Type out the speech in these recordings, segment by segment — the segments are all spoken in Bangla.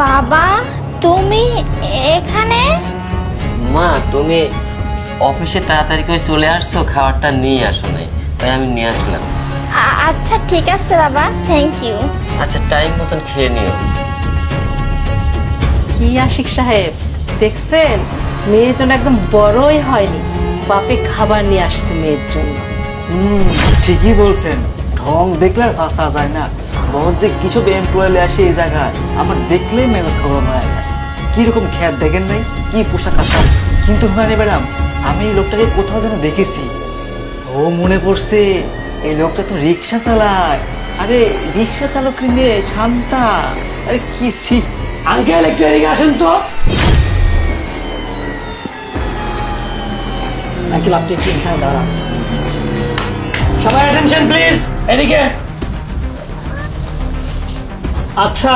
বাবা তুমি এখানে? মা তুমি অফিসে তাড়াতাড়ি করে চলে আসছো খাবারটা নিয়ে আসো নাই তাই আমি নিয়ে আসলাম। আচ্ছা ঠিক আছে বাবা থ্যাংক ইউ আচ্ছা টাইম মতন খেয়ে নিও। কি আশিক সাহেব দেখছেন? মেয়ের জন্য একদম বড়ই হয়নি। বাপে খাবার নিয়ে আসছে মেয়ের জন্য। হুম ঠিকই বলছেন। ঢং দেখলে আর ভাষা যায় না। বহুত যে কিছু এমপ্লয় আসে এই জায়গায় আমার দেখলেই ম্যানেজ করা হয়। কীরকম খ্যাত দেখেন নাই? কি পোশাক আশাক? কিন্তু হুমায়ুন ম্যাডাম আমি এই লোকটাকে কোথাও যেন দেখেছি। ও মনে পড়ছে এই লোকটা তো রিক্সা চালায়। আরে রিক্সা চালক মেয়ে শান্তা। আরে কি সি আঙ্কেল একটু এদিকে আসেন তো। আঙ্কেল আপনি একটু এখানে দাঁড়ান। সবাই অ্যাটেনশন প্লিজ এদিকে। আচ্ছা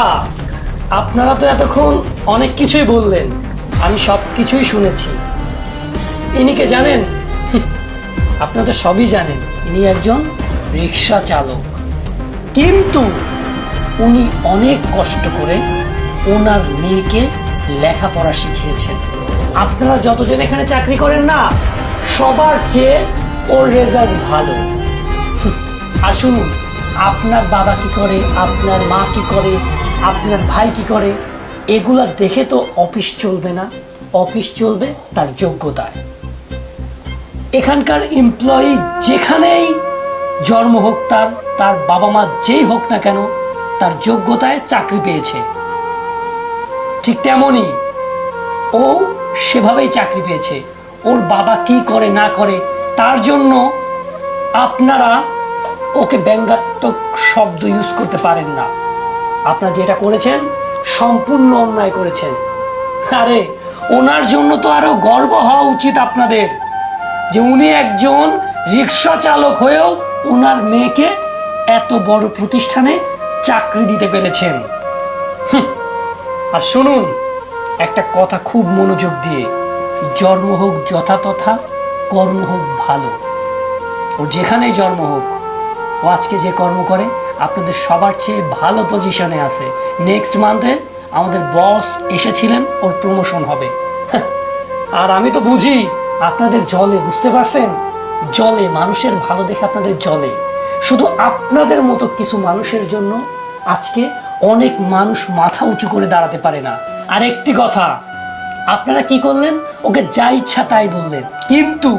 আপনারা তো এতক্ষণ অনেক কিছুই বললেন। আমি সব কিছুই শুনেছি। ইনিকে জানেন? আপনারা তো সবই জানেন, ইনি একজন রিক্সা চালক। কিন্তু উনি অনেক কষ্ট করে ওনার মেয়েকে লেখাপড়া শিখিয়েছেন। আপনারা যতজন এখানে চাকরি করেন না, সবার চেয়ে ওর রেজাল্ট ভালো। শুনুন, আপনার বাবা কি করে, আপনার মা কি করে, আপনার ভাই কি করে, এগুলা দেখে তো অফিস চলবে না। অফিস চলবে তার যোগ্যতায়। এখানকার এমপ্লয়ি যেখানেই জন্ম হোক তার তার বাবা মা যেই হোক না কেন, তার যোগ্যতায় চাকরি পেয়েছে। ঠিক তেমনই ও সেভাবেই চাকরি পেয়েছে। ওর বাবা কি করে, না করে, তার জন্য আপনারা ওকে ব্যঙ্গাত্মক শব্দ ইউজ করতে পারেন না। আপনারা যেটা করেছেন, সম্পূর্ণ অন্যায় করেছেন। আরে, ওনার জন্য তো আরও গর্ব হওয়া উচিত আপনাদের যে উনি একজন রিক্সা চালক হয়েও ওনার মেয়েকে এত বড় প্রতিষ্ঠানে চাকরি দিতে পেরেছেন। আর শুনুন, একটা কথা খুব মনোযোগ দিয়ে। জন্ম হোক যথাতথা, কর্ম হোক ভালো। ওর যেখানেই জন্ম হোক ও আজকে যে কর্ম করে আপনাদের সবার চেয়ে ভালো পজিশনে আছে। নেক্সট মান্থে আমাদের বস এসেছিলেন ওর প্রমোশন হবে। হ্যাঁ, আর আমি তো বুঝি আপনাদের জলে বুঝতে পারছেন? জলে মানুষের ভালো দেখে আপনাদের জলে। শুধু আপনাদের মতো কিছু মানুষের জন্য আজকে অনেক মানুষ মাথা উঁচু করে দাঁড়াতে পারে না। আর একটি কথা আপনারা কি করলেন? ওকে যা ইচ্ছা তাই বললেন। কিন্তু